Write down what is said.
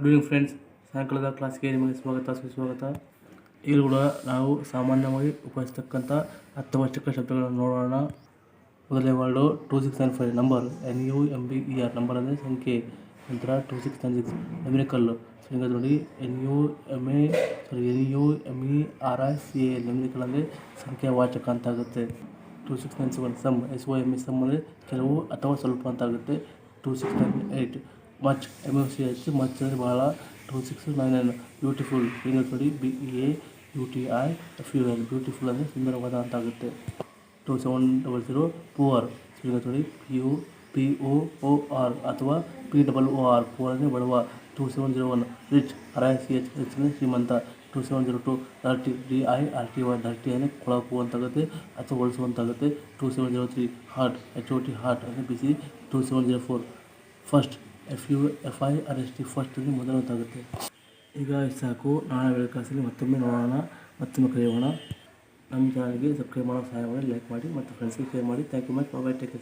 Good evening friends ಸಾಯಂಕಾಲದ ಕ್ಲಾಸ್ಗೆ ನಿಮಗೆ ಸ್ವಾಗತ, ಸುಸ್ವಾಗತ. ಈಗಲೂ ಕೂಡ ನಾವು ಸಾಮಾನ್ಯವಾಗಿ ಉಪಯೋಗಿಸ್ತಕ್ಕಂಥ ಅರ್ಥವಾಚಕ ಶಬ್ದಗಳನ್ನು ನೋಡೋಣ. ಮೊದಲನೇ word two six nine five number N U M B E R number ಅಂದರೆ ಸಂಖ್ಯೆ. ನಂತರ two six nine six numerical so ನೋಡಿ N U M A sorry N U M E R I C A numerical ಅಂದರೆ ಸಂಖ್ಯಾವಾಚಕ ಅಂತ ಆಗುತ್ತೆ. Two six nine seven some S O M E some ಅಂದರೆ ಕೆಲವು ಅಥವಾ ಸ್ವಲ್ಪ ಅಂತ ಆಗುತ್ತೆ. Two six nine eight much M S C H much ಅಂದರೆ ಬಹಳ two six nine nine beautiful ಹಿಂಗೆ ನೋಡಿ B E A U T I F U L beautiful ಅಂದರೆ ಸುಂದರವಾದ ಅಂತ ಆಗುತ್ತೆ two seven double zero poor ಹಿಂಗೆ ನೋಡಿ P U P O O R ಅಥವಾ P double O R poor ಅಂದರೆ ಬಡವ two seven zero one rich R I C H H ಅಂದರೆ ಶ್ರೀಮಂತ two seven zero two dirty D I R T Y dirty ಅಂದರೆ ಕೊಳಕು ಅಂತಾಗುತ್ತೆ ಅಥವಾ ಹೊಳಿಸುವಂತಾಗುತ್ತೆ two seven zero three hot H O T hot ಅಂದರೆ ಬಿಸಿ two seven zero four first F U F I R S T ಫಸ್ಟಲ್ಲಿ ಅಂದರೆ ಮೊದಲನೇದಾಗುತ್ತೆ. ಈಗ ಸಾಕು. ನಾಳೆ ವೆಳಕಾಸಲ್ಲಿ ಮತ್ತೊಮ್ಮೆ ನೋಡೋಣ, ಮತ್ತೊಮ್ಮೆ ಕರೆಯೋಣ ನಮ್ಮ ಚಾನಲ್ಗೆ ಸಬ್ಸ್ಕ್ರೈಬ್ ಮಾಡೋ ಸಹಾಯ ಮಾಡಿ ಲೈಕ್ ಮಾಡಿ ಮತ್ತು ಫ್ರೆಂಡ್ಸ್ಗೆ ಶೇರ್ ಮಾಡಿ. Thank you much bye take